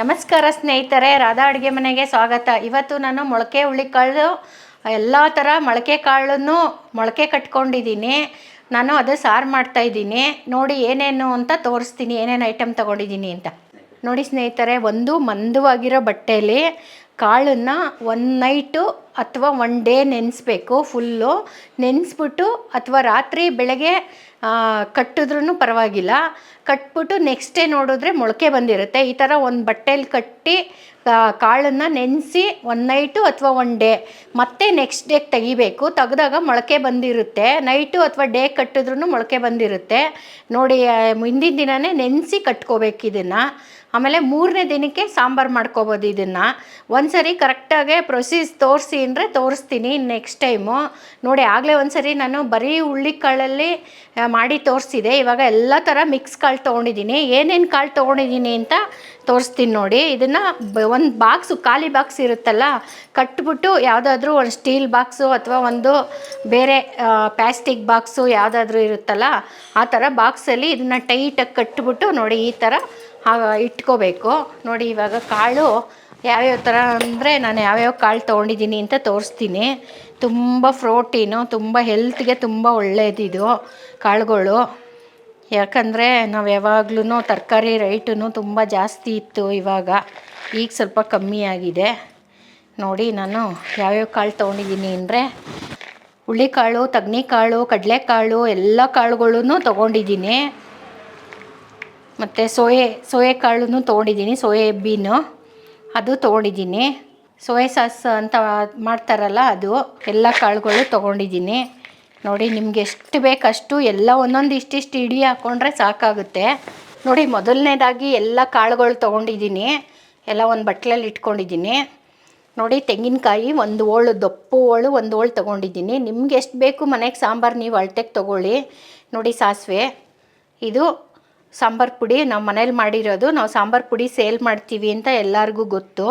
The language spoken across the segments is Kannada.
ನಮಸ್ಕಾರ ಸ್ನೇಹಿತರೆ, ರಾಧಾ ಅಡುಗೆ ಮನೆಗೆ ಸ್ವಾಗತ. ಇವತ್ತು ನಾನು ಮೊಳಕೆ ಹುಳ್ಳಿಕಾಳು ಎಲ್ಲ ಥರ ಮೊಳಕೆ ಕಾಳನ್ನು ಮೊಳಕೆ ಕಟ್ಕೊಂಡಿದ್ದೀನಿ. ನಾನು ಅದು ಸಾರು ಮಾಡ್ತಾಯಿದ್ದೀನಿ ನೋಡಿ ಏನೇನು ಅಂತ ತೋರಿಸ್ತೀನಿ, ಏನೇನು ಐಟಮ್ ತೊಗೊಂಡಿದ್ದೀನಿ ಅಂತ. ನೋಡಿ ಸ್ನೇಹಿತರೆ, ಒಂದು ಮಂದವಾಗಿರೋ ಬಟ್ಟೆಯಲ್ಲಿ ಕಾಳನ್ನು ಒನ್ ನೈಟು ಅಥವಾ ಒನ್ ಡೇ ನೆನೆಸ್ಬೇಕು ಫುಲ್ಲು ನೆನೆಸ್ಬಿಟ್ಟು ಅಥವಾ ರಾತ್ರಿ ಬೆಳಗ್ಗೆ ಕಟ್ಟಿದ್ರೂ ಪರವಾಗಿಲ್ಲ. ಕಟ್ಬಿಟ್ಟು ನೆಕ್ಸ್ಟ್ ಡೇ ನೋಡಿದ್ರೆ ಮೊಳಕೆ ಬಂದಿರುತ್ತೆ. ಈ ಥರ ಒಂದು ಬಟ್ಟೆಲಿ ಕಟ್ಟಿ ಕಾಳನ್ನು ನೆನೆಸಿ ಒನ್ ನೈಟು ಅಥವಾ ಒನ್ ಡೇ ಮತ್ತೆ ನೆಕ್ಸ್ಟ್ ಡೇಗೆ ತೆಗಿಬೇಕು. ತೆಗೆದಾಗ ಮೊಳಕೆ ಬಂದಿರುತ್ತೆ. ನೈಟು ಅಥವಾ ಡೇ ಕಟ್ಟಿದ್ರೂ ಮೊಳಕೆ ಬಂದಿರುತ್ತೆ. ನೋಡಿ ಮುಂದಿನ ದಿನವೇ ನೆನೆಸಿ ಕಟ್ಕೋಬೇಕು ಇದನ್ನು. ಆಮೇಲೆ ಮೂರನೇ ದಿನಕ್ಕೆ ಸಾಂಬಾರು ಮಾಡ್ಕೋಬೋದು ಇದನ್ನು. ಒಂದ್ಸರಿ ಕರೆಕ್ಟಾಗೆ ಪ್ರೊಸೀಸ್ ತೋರಿಸಿ ಅಂದರೆ ತೋರಿಸ್ತೀನಿ ನೆಕ್ಸ್ಟ್ ಟೈಮು ನೋಡಿ, ಆಗಲೇ ಒಂದ್ಸರಿ ನಾನು ಬರೀ ಹುಳ್ಳಿ ಕಾಳಲ್ಲಿ ಮಾಡಿ ತೋರಿಸಿದೆ. ಇವಾಗ ಎಲ್ಲ ಥರ ಮಿಕ್ಸ್ ಕಾಳು ತೊಗೊಂಡಿದ್ದೀನಿ. ಏನೇನು ಕಾಳು ತೊಗೊಂಡಿದ್ದೀನಿ ಅಂತ ತೋರಿಸ್ತೀನಿ ನೋಡಿ. ಇದನ್ನು ಒಂದು ಬಾಕ್ಸು ಖಾಲಿ ಬಾಕ್ಸ್ ಇರುತ್ತಲ್ಲ, ಕಟ್ಬಿಟ್ಟು ಯಾವುದಾದ್ರೂ ಒಂದು ಸ್ಟೀಲ್ ಬಾಕ್ಸು ಅಥವಾ ಒಂದು ಬೇರೆ ಪ್ಲಾಸ್ಟಿಕ್ ಬಾಕ್ಸು ಯಾವುದಾದ್ರೂ ಇರುತ್ತಲ್ಲ, ಆ ಥರ ಬಾಕ್ಸಲ್ಲಿ ಇದನ್ನು ಟೈಟಾಗಿ ಕಟ್ಬಿಟ್ಟು ನೋಡಿ, ಈ ಥರ ಹಾಗೆ ಇಟ್ಕೋಬೇಕು. ನೋಡಿ ಇವಾಗ ಕಾಳು ಯಾವ್ಯಾವ ಥರ ಅಂದರೆ ನಾನು ಯಾವ್ಯಾವ ಕಾಳು ತೊಗೊಂಡಿದ್ದೀನಿ ಅಂತ ತೋರಿಸ್ತೀನಿ. ತುಂಬ ಫ್ರೋಟೀನು ತುಂಬ ಹೆಲ್ತ್ಗೆ ತುಂಬ ಒಳ್ಳೆಯದಿದು ಕಾಳುಗಳು. ಯಾಕಂದರೆ ನಾವು ಯಾವಾಗ್ಲೂ ತರಕಾರಿ ರೇಟೂ ತುಂಬ ಜಾಸ್ತಿ ಇತ್ತು ಇವಾಗ. ಈಗ ಸ್ವಲ್ಪ ಕಮ್ಮಿ ಆಗಿದೆ. ನೋಡಿ ನಾನು ಯಾವ್ಯಾವ ಕಾಳು ತೊಗೊಂಡಿದ್ದೀನಿ ಅಂದರೆ ಹುಳಿಕಾಳು ತಗ್ನಿಕಾಳು, ಕಡಲೆಕಾಳು, ಎಲ್ಲ ಕಾಳುಗಳೂ ತೊಗೊಂಡಿದ್ದೀನಿ. ಮತ್ತು ಸೋಯೆ ಸೋಯೆ ಕಾಳನ್ನು ತೊಗೊಂಡಿದ್ದೀನಿ, ಸೋಯೆ ಬೀನು. ಅದು ತೊಗೊಂಡಿದ್ದೀನಿ. ಸೋಯೆ ಸಾಸ್ ಅಂತ ಮಾಡ್ತಾರಲ್ಲ ಅದು, ಎಲ್ಲ ಕಾಳುಗಳು ತೊಗೊಂಡಿದ್ದೀನಿ. ನೋಡಿ, ನಿಮ್ಗೆ ಎಷ್ಟು ಬೇಕಷ್ಟು ಎಲ್ಲ ಒಂದೊಂದು ಇಷ್ಟಿಷ್ಟು ಇಡಿ ಹಾಕ್ಕೊಂಡ್ರೆ ಸಾಕಾಗುತ್ತೆ. ನೋಡಿ, ಮೊದಲನೇದಾಗಿ ಎಲ್ಲ ಕಾಳುಗಳು ತೊಗೊಂಡಿದ್ದೀನಿ. ಎಲ್ಲ ಒಂದು ಬಟ್ಲಲ್ಲಿ ಇಟ್ಕೊಂಡಿದ್ದೀನಿ. ನೋಡಿ, ತೆಂಗಿನಕಾಯಿ ಒಂದು ಓಳು, ದಪ್ಪು ಓಳು ಒಂದು ಓಳು ತೊಗೊಂಡಿದ್ದೀನಿ. ನಿಮ್ಗೆ ಎಷ್ಟು ಬೇಕು ಮನೆಗೆ ಸಾಂಬಾರು ನೀವು ಅಳತೆಗೆ ತೊಗೊಳ್ಳಿ. ನೋಡಿ, ಸಾಸಿವೆ. ಇದು ಸಾಂಬಾರು ಪುಡಿ ನಾವು ಮನೇಲಿ ಮಾಡಿರೋದು, ನಾವು ಸಾಂಬಾರು ಪುಡಿ ಸೇಲ್ ಮಾಡ್ತೀವಿ ಅಂತ ಎಲ್ಲರಿಗೂ ಗೊತ್ತು.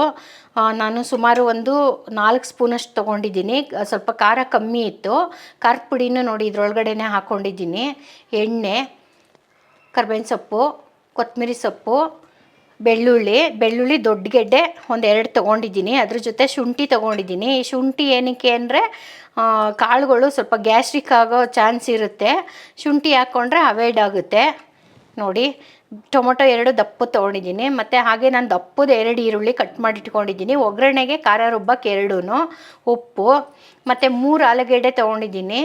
ನಾನು ಸುಮಾರು ಒಂದು ನಾಲ್ಕು ಸ್ಪೂನಷ್ಟು ತೊಗೊಂಡಿದ್ದೀನಿ. ಸ್ವಲ್ಪ ಖಾರ ಕಮ್ಮಿ ಇತ್ತು. ಖಾರದ ಪುಡಿನೂ ನೋಡಿ ಇದ್ರೊಳಗಡೆನೆ ಹಾಕ್ಕೊಂಡಿದ್ದೀನಿ ಎಣ್ಣೆ, ಕರ್ಬೇವಿನ ಸೊಪ್ಪು ಕೊತ್ತಂಬರಿ ಸೊಪ್ಪು, ಬೆಳ್ಳುಳ್ಳಿ ಬೆಳ್ಳುಳ್ಳಿ ದೊಡ್ಡ ಗೆಡ್ಡೆ ಒಂದು ಎರಡು ತೊಗೊಂಡಿದ್ದೀನಿ. ಅದ್ರ ಜೊತೆ ಶುಂಠಿ ತೊಗೊಂಡಿದ್ದೀನಿ. ಈ ಶುಂಠಿ ಏನಕ್ಕೆ ಅಂದರೆ ಕಾಳುಗಳು ಸ್ವಲ್ಪ ಗ್ಯಾಸ್ಟ್ರಿಕ್ ಆಗೋ ಚಾನ್ಸ್ ಇರುತ್ತೆ. ಶುಂಠಿ ಹಾಕ್ಕೊಂಡ್ರೆ ಅವಾಯ್ಡ್ ಆಗುತ್ತೆ. ನೋಡಿ, ಟೊಮೊಟೊ ಎರಡು ದಪ್ಪು ತೊಗೊಂಡಿದ್ದೀನಿ. ಮತ್ತು ಹಾಗೆ ನಾನು ದಪ್ಪದ ಎರಡು ಈರುಳ್ಳಿ ಕಟ್ ಮಾಡಿಟ್ಕೊಂಡಿದ್ದೀನಿ. ಒಗ್ಗರಣೆಗೆ ಖಾರ ರುಬ್ಬಕ್ಕೆ ಎರಡೂ ಉಪ್ಪು, ಮತ್ತು ಮೂರು ಆಲೂಗೆಡ್ಡೆ ತೊಗೊಂಡಿದ್ದೀನಿ.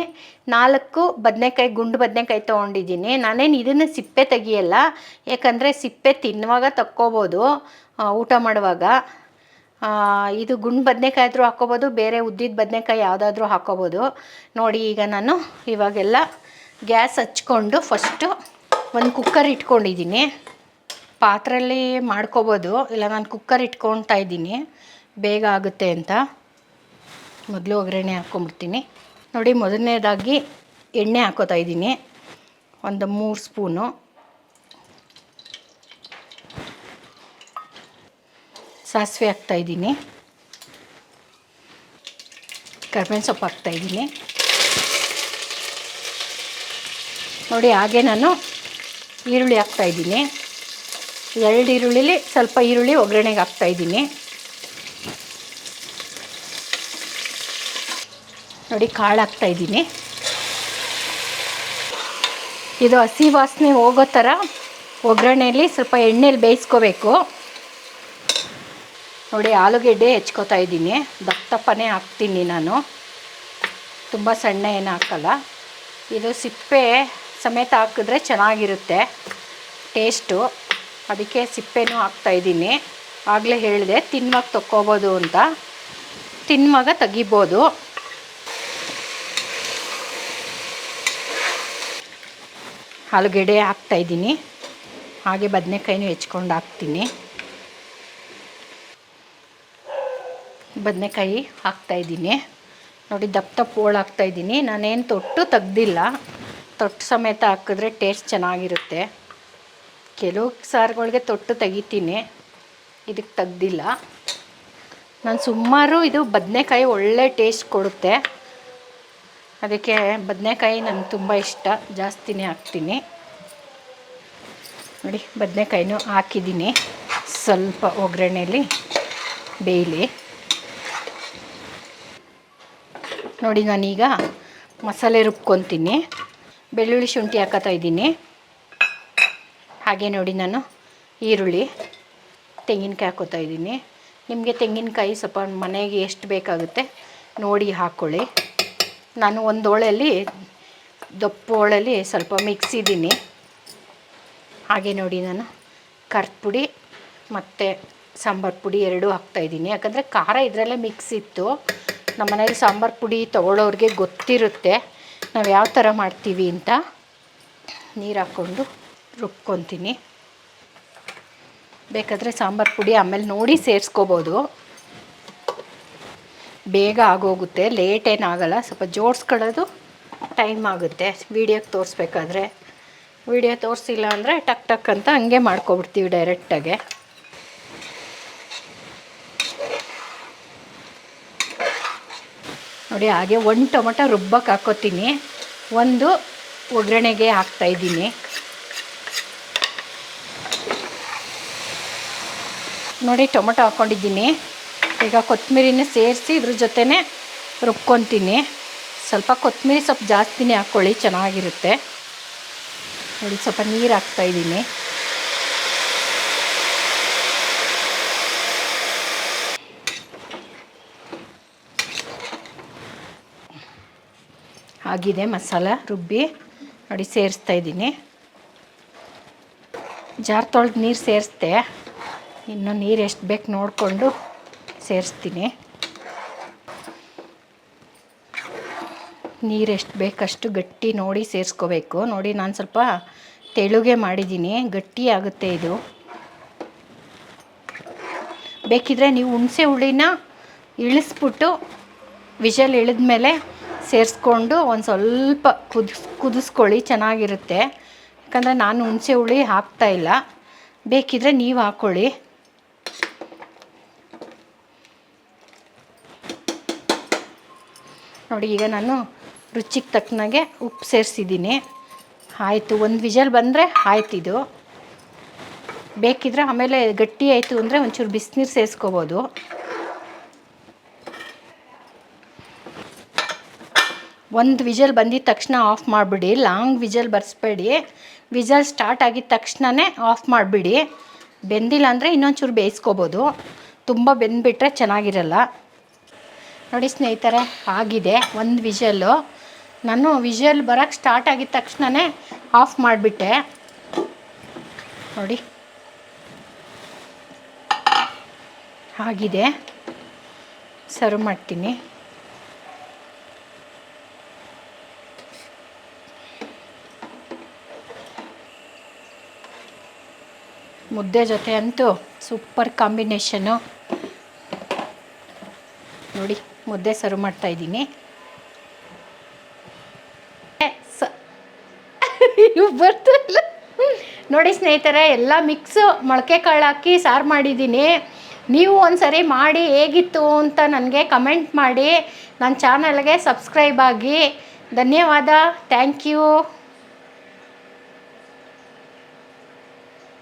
ನಾಲ್ಕು ಬದನೆಕಾಯಿ, ಗುಂಡು ಬದನೆಕಾಯಿ ತೊಗೊಂಡಿದ್ದೀನಿ. ನಾನೇನು ಇದನ್ನು ಸಿಪ್ಪೆ ತೆಗಿಯಲ್ಲ, ಯಾಕಂದರೆ ಸಿಪ್ಪೆ ತಿನ್ನುವಾಗ ತಕ್ಕೋಬೋದು ಊಟ ಮಾಡುವಾಗ. ಇದು ಗುಂಡು ಬದನೆಕಾಯಿ ಆದರೂ ಹಾಕ್ಕೋಬೋದು, ಬೇರೆ ಉದ್ದಿದ ಬದನೆಕಾಯಿ ಯಾವುದಾದ್ರೂ ಹಾಕ್ಕೋಬೋದು. ನೋಡಿ, ಈಗ ನಾನು ಇವಾಗೆಲ್ಲ ಗ್ಯಾಸ್ ಹಚ್ಕೊಂಡು ಫಸ್ಟು ಒಂದು ಕುಕ್ಕರ್ ಇಟ್ಕೊಂಡಿದ್ದೀನಿ. ಪಾತ್ರೆಯಲ್ಲಿ ಮಾಡ್ಕೋಬೋದು. ಇಲ್ಲ, ನಾನು ಕುಕ್ಕರ್ ಇಟ್ಕೊತಾ ಇದ್ದೀನಿ. ಬೇಗ ಆಗುತ್ತೆ ಅಂತ. ಮೊದಲು ಒಗ್ಗರಣೆ ಹಾಕ್ಕೊಂಬಿಡ್ತೀನಿ ನೋಡಿ, ಮೊದಲನೇದಾಗಿ ಎಣ್ಣೆ ಹಾಕೋತಾ ಇದ್ದೀನಿ. ಒಂದು ಮೂರು ಸ್ಪೂನು. ಸಾಸಿವೆ ಹಾಕ್ತಾಯಿದ್ದೀನಿ ಕರ್ಬೇವಿನ ಸೊಪ್ಪು ಹಾಕ್ತಾಯಿದ್ದೀನಿ ನೋಡಿ, ಹಾಗೆ ನಾನು ಈರುಳ್ಳಿ ಹಾಕ್ತಾಯಿದ್ದೀನಿ ಎರಡು ಈರುಳ್ಳಿಲಿ ಸ್ವಲ್ಪ ಈರುಳ್ಳಿ ಒಗ್ಗರಣೆಗೆ ಹಾಕ್ತಾಯಿದ್ದೀನಿ ನೋಡಿ, ಕಾಳು ಹಾಕ್ತಾಯಿದ್ದೀನಿ ಇದು ಹಸಿ ವಾಸನೆ ಹೋಗೋ ಥರ ಒಗ್ಗರಣೆಯಲ್ಲಿ ಸ್ವಲ್ಪ ಎಣ್ಣೆಲಿ ಬೇಯಿಸ್ಕೋಬೇಕು. ನೋಡಿ, ಆಲೂಗೆಡ್ಡೆ ಹೆಚ್ಕೋತಾ ಇದ್ದೀನಿ. ದಪ್ಪ ದಪ್ಪನೇ ಹಾಕ್ತೀನಿ ನಾನು. ತುಂಬ ಸಣ್ಣ ಏನು ಹಾಕಲ್ಲ. ಇದು ಸಿಪ್ಪೆ ಸಮೇತ ಹಾಕಿದ್ರೆ ಚೆನ್ನಾಗಿರುತ್ತೆ. ಟೇಸ್ಟು ಅದಕ್ಕೆ ಸಿಪ್ಪೆನೂ ಹಾಕ್ತಾಯಿದ್ದೀನಿ ಆಗಲೇ ಹೇಳಿದೆ ತಿನ್ನುವಾಗ ತಕ್ಕೋಬೋದು ಅಂತ. ತಿನ್ನುವಾಗ ತೆಗಿಬೋದು. ಆಲೂಗೆಡ್ಡೆ ಹಾಕ್ತಾಯಿದ್ದೀನಿ ಹಾಗೆ ಬದನೆಕಾಯಿನೂ ಹೆಚ್ಕೊಂಡು ಹಾಕ್ತೀನಿ. ಬದನೆಕಾಯಿ ಹಾಕ್ತಾಯಿದ್ದೀನಿ ನೋಡಿ, ದಪ್ಪ ದಪ್ಪ ಹೋಳು ನಾನೇನು ತೊಟ್ಟು ತೆಗ್ದಿಲ್ಲ. ತೊಟ್ಟು ಸಮೇತ ಹಾಕಿದ್ರೆ ಟೇಸ್ಟ್ ಚೆನ್ನಾಗಿರುತ್ತೆ. ಕೆಲವು ಸಾರುಗಳಿಗೆ ತೊಟ್ಟು ತೆಗಿತೀನಿ. ಇದಕ್ಕೆ ತೆಗ್ದಿಲ್ಲ. ನಾನು ಸುಮಾರು ಇದು ಬದನೆಕಾಯಿ ಒಳ್ಳೆ ಟೇಸ್ಟ್ ಕೊಡುತ್ತೆ. ಅದಕ್ಕೆ ಬದನೆಕಾಯಿ ನನಗೆ ತುಂಬ ಇಷ್ಟ. ಜಾಸ್ತಿನೇ ಹಾಕ್ತೀನಿ. ನೋಡಿ, ಬದನೆಕಾಯಿನೂ ಹಾಕಿದ್ದೀನಿ. ಸ್ವಲ್ಪ ಒಗ್ಗರಣೆಯಲ್ಲಿ ಬೇಯಲಿ. ನೋಡಿ, ನಾನೀಗ ಮಸಾಲೆ ರುಬ್ಕೊತೀನಿ. ಬೆಳ್ಳುಳ್ಳಿ ಶುಂಠಿ ಹಾಕತ್ತಾ ಇದ್ದೀನಿ. ಹಾಗೆ ನೋಡಿ ನಾನು ಈರುಳ್ಳಿ, ತೆಂಗಿನಕಾಯಿ ಹಾಕೋತಾ ಇದ್ದೀನಿ. ನಿಮಗೆ ತೆಂಗಿನಕಾಯಿ ಸ್ವಲ್ಪ ಮನೆಗೆ ಎಷ್ಟು ಬೇಕಾಗುತ್ತೆ ನೋಡಿ ಹಾಕ್ಕೊಳ್ಳಿ ನಾನು ಒಂದು ಹೋಳಲ್ಲಿ, ದಪ್ಪ ಹೋಳಲ್ಲಿ ಸ್ವಲ್ಪ ಮಿಕ್ಸಿದ್ದೀನಿ ಹಾಗೆ ನೋಡಿ ನಾನು ಖಾರದ ಪುಡಿ ಮತ್ತು ಸಾಂಬಾರು ಪುಡಿ ಎರಡೂ ಹಾಕ್ತಾಯಿದ್ದೀನಿ ಯಾಕಂದರೆ ಖಾರ ಇದರಲ್ಲೇ ಮಿಕ್ಸ್ ಇತ್ತು. ನಮ್ಮ ಮನೇಲಿ ಸಾಂಬಾರು ಪುಡಿ ತೊಗೊಳ್ಳೋರಿಗೆ ಗೊತ್ತಿರುತ್ತೆ. ನಾವು ಯಾವ ಥರ ಮಾಡ್ತೀವಿ ಅಂತ ನೀರು ಹಾಕ್ಕೊಂಡು ರುಬ್ಕೊತೀನಿ. ಬೇಕಾದರೆ ಸಾಂಬಾರು ಪುಡಿ ಆಮೇಲೆ ನೋಡಿ ಸೇರಿಸ್ಕೋಬೋದು. ಬೇಗ ಆಗೋಗುತ್ತೆ ಲೇಟ್ ಏನಾಗಲ್ಲ ಸ್ವಲ್ಪ ಜೋಡಿಸ್ಕೊಳ್ಳೋದು ಟೈಮ್ ಆಗುತ್ತೆ. ವೀಡಿಯೋಗೆ ತೋರಿಸ್ಬೇಕಾದ್ರೆ. ವೀಡಿಯೋ ತೋರಿಸಿಲ್ಲ ಅಂದರೆ ಟಕ್ ಟಕ್ ಅಂತ ಹಂಗೆ ಮಾಡ್ಕೊಬಿಡ್ತೀವಿ ಡೈರೆಕ್ಟಾಗೆ ನೋಡಿ, ಹಾಗೆ ಒಂದು ಟೊಮೊಟೊ ರುಬ್ಬಕ್ಕೆ ಹಾಕೋತೀನಿ. ಒಂದು ಒಗ್ಗರಣೆಗೆ ಹಾಕ್ತಾಯಿದ್ದೀನಿ ನೋಡಿ, ಟೊಮೊಟೊ ಹಾಕ್ಕೊಂಡಿದ್ದೀನಿ ಈಗ ಕೊತ್ತಂಬರಿನ ಸೇರಿಸಿ ಇದ್ರ ಜೊತೆನೇ ರುಬ್ಕೊತೀನಿ. ಸ್ವಲ್ಪ ಕೊತ್ತಂಬರಿ ಸ್ವಲ್ಪ ಜಾಸ್ತಿನೇ ಹಾಕ್ಕೊಳ್ಳಿ ಚೆನ್ನಾಗಿರುತ್ತೆ. ನೋಡಿ, ಸ್ವಲ್ಪ ನೀರು ಹಾಕ್ತಾಯಿದ್ದೀನಿ ಆಗಿದೆ, ಮಸಾಲ, ರುಬ್ಬಿ, ನೋಡಿ ಸೇರಿಸ್ತಾ ಇದ್ದೀನಿ. ಜಾರ್ ತೊಳೆದು ನೀರು ಸೇರಿಸ್ದೆ. ಇನ್ನು ನೀರು ಎಷ್ಟು ಬೇಕು ನೋಡಿಕೊಂಡು ಸೇರಿಸ್ತೀನಿ. ನೀರು ಎಷ್ಟು ಬೇಕಷ್ಟು ಗಟ್ಟಿ ನೋಡಿ ಸೇರಿಸ್ಕೋಬೇಕು. ನೋಡಿ ನಾನು ಸ್ವಲ್ಪ ತೆಳುಗೆ ಮಾಡಿದ್ದೀನಿ, ಗಟ್ಟಿ ಆಗುತ್ತೆ ಇದು. ಬೇಕಿದ್ರೆ ನೀವು ಹುಣಸೆ ಹುಳಿನ ಇಳಿಸ್ಬಿಟ್ಟು ವಿಷಲ್ ಇಳಿದ್ಮೇಲೆ ಸೇರಿಸ್ಕೊಂಡು ಒಂದು ಸ್ವಲ್ಪ ಕುದಿಸ್ ಕುದಿಸ್ಕೊಳ್ಳಿ, ಚೆನ್ನಾಗಿರುತ್ತೆ. ಯಾಕಂದರೆ ನಾನು ಹುಣಸೆ ಹುಳಿ ಹಾಕ್ತಾಯಿಲ್ಲ ಬೇಕಿದ್ರೆ ನೀವು ಹಾಕ್ಕೊಳ್ಳಿ ನೋಡಿ, ಈಗ ನಾನು ರುಚಿಗೆ ತಕ್ಕನಾಗೆ ಉಪ್ಪು ಸೇರಿಸಿದ್ದೀನಿ. ಆಯಿತು, ಒಂದು ವಿಜಲ್ ಬಂದರೆ ಆಯ್ತಿದು ಬೇಕಿದ್ರೆ ಆಮೇಲೆ ಗಟ್ಟಿ ಆಯಿತು ಅಂದರೆ ಒಂಚೂರು ಬಿಸಿನೀರು ಸೇರಿಸ್ಕೋಬೋದು. ಒಂದು ವಿಜಲ್ ಬಂದಿದ ತಕ್ಷಣ ಆಫ್ ಮಾಡಿಬಿಡಿ, ಲಾಂಗ್ ವಿಜಲ್ ಬರ್ಸ್ಬೇಡಿ. ವಿಜಲ್ ಸ್ಟಾರ್ಟ್ ಆಗಿದ ತಕ್ಷಣವೇ ಆಫ್ ಮಾಡಿಬಿಡಿ. ಬೆಂದಿಲ್ಲ ಅಂದರೆ ಇನ್ನೊಂಚೂರು ಬೇಯಿಸ್ಕೋಬೋದು. ತುಂಬ ಬೆಂದ್ಬಿಟ್ರೆ ಚೆನ್ನಾಗಿರಲ್ಲ. ನೋಡಿ ಸ್ನೇಹಿತರೆ, ಆಗಿದೆ ಒಂದು ವಿಜಲ್ಲು. ನಾನು ವಿಜಲ್ ಬರೋಕ್ಕೆ ಸ್ಟಾರ್ಟ್ ಆಗಿದ ತಕ್ಷಣವೇ ಆಫ್ ಮಾಡಿಬಿಟ್ಟೆ. ನೋಡಿ. ಆಗಿದೆ. ಸರ್ವ್ ಮಾಡ್ತೀನಿ. ಮುದ್ದೆ ಜೊತೆ ಅಂತೂ ಸೂಪರ್ ಕಾಂಬಿನೇಷನು. ನೋಡಿ, ಮುದ್ದೆ ಸರ್ವ್ ಮಾಡ್ತಾ ಇದ್ದೀನಿ. ಬರ್ತಿಲ್ಲ ನೋಡಿ ಸ್ನೇಹಿತರೆ, ಎಲ್ಲ ಮಿಕ್ಸು, ಮೊಳಕೆ ಕಾಳು ಹಾಕಿ ಸಾರು ಮಾಡಿದ್ದೀನಿ. ನೀವು ಒಂದು ಸರಿ ಮಾಡಿ ಹೇಗಿತ್ತು ಅಂತ ನನಗೆ ಕಮೆಂಟ್ ಮಾಡಿ. ನನ್ನ ಚಾನಲ್ಗೆ ಸಬ್ಸ್ಕ್ರೈಬ್ ಆಗಿ. ಧನ್ಯವಾದ. Thank you.